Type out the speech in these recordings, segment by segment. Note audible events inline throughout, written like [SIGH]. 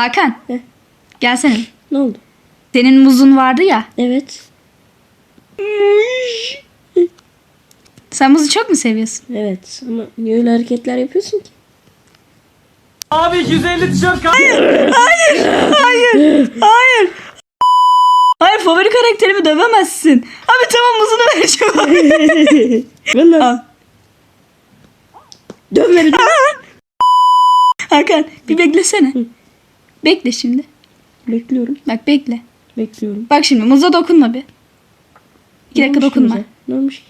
Hakan. Heh. Gelsene. Ne oldu? Senin muzun vardı ya. Evet. Sen muzu çok mu seviyorsun? Evet ama niye öyle hareketler yapıyorsun ki? Abi 250 tişört kaldı. Hayır. Hayır. Hayır favori karakterimi dövemezsin. Abi tamam muzunu vereceğim. [LAUGHS] Valla. Al. Dövme bir [LAUGHS] Hakan bir beklesene. Bekle şimdi. Bekliyorum. Bak bekle. Bekliyorum. Bak şimdi muza dokunma bir. İki Ne dakika dokunma. bize? Ne olmuş ki?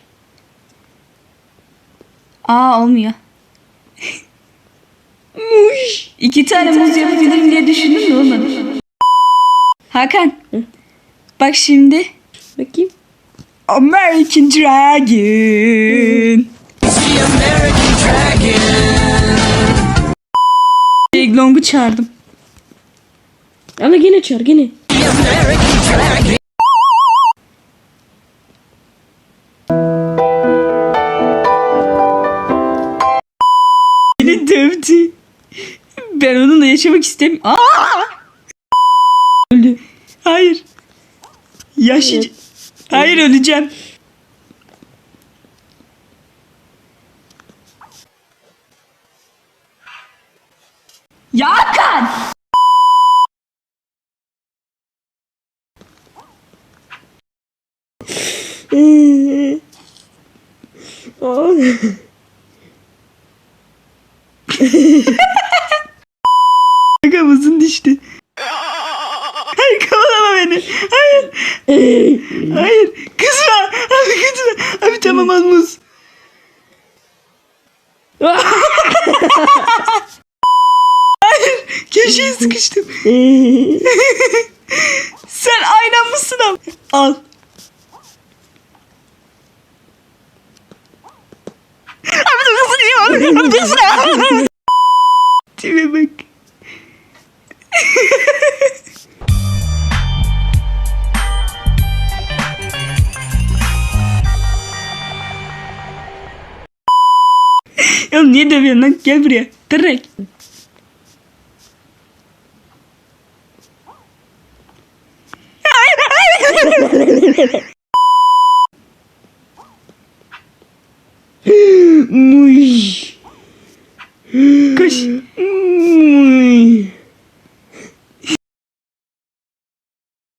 Aa olmuyor. Muş. İki tane muz yapabilirim diye düşündüm de olmadı. Hakan. Bak şimdi. Bakayım. American Dragon. Big Long'u çağırdım. Ama gene çağır gene. Beni dövdü. Ben onunla yaşamak istemiyorum. Öldü. Hayır. Yaşayacağım. Hayır öleceğim. Ya Hakan! Aa. Kafamızın düştü. Hayır kovalama beni. Hayır. Hayır. Kızma. Abi kızma. Abi tamam al muz. Hayır. Köşeye sıkıştım. [LAUGHS] Sen aynen mısın abi? Al. Tipe bak. ya niye dövüyorsun lan? Gel buraya. Tırrek. [LAUGHS] Muy. Koş. Muy.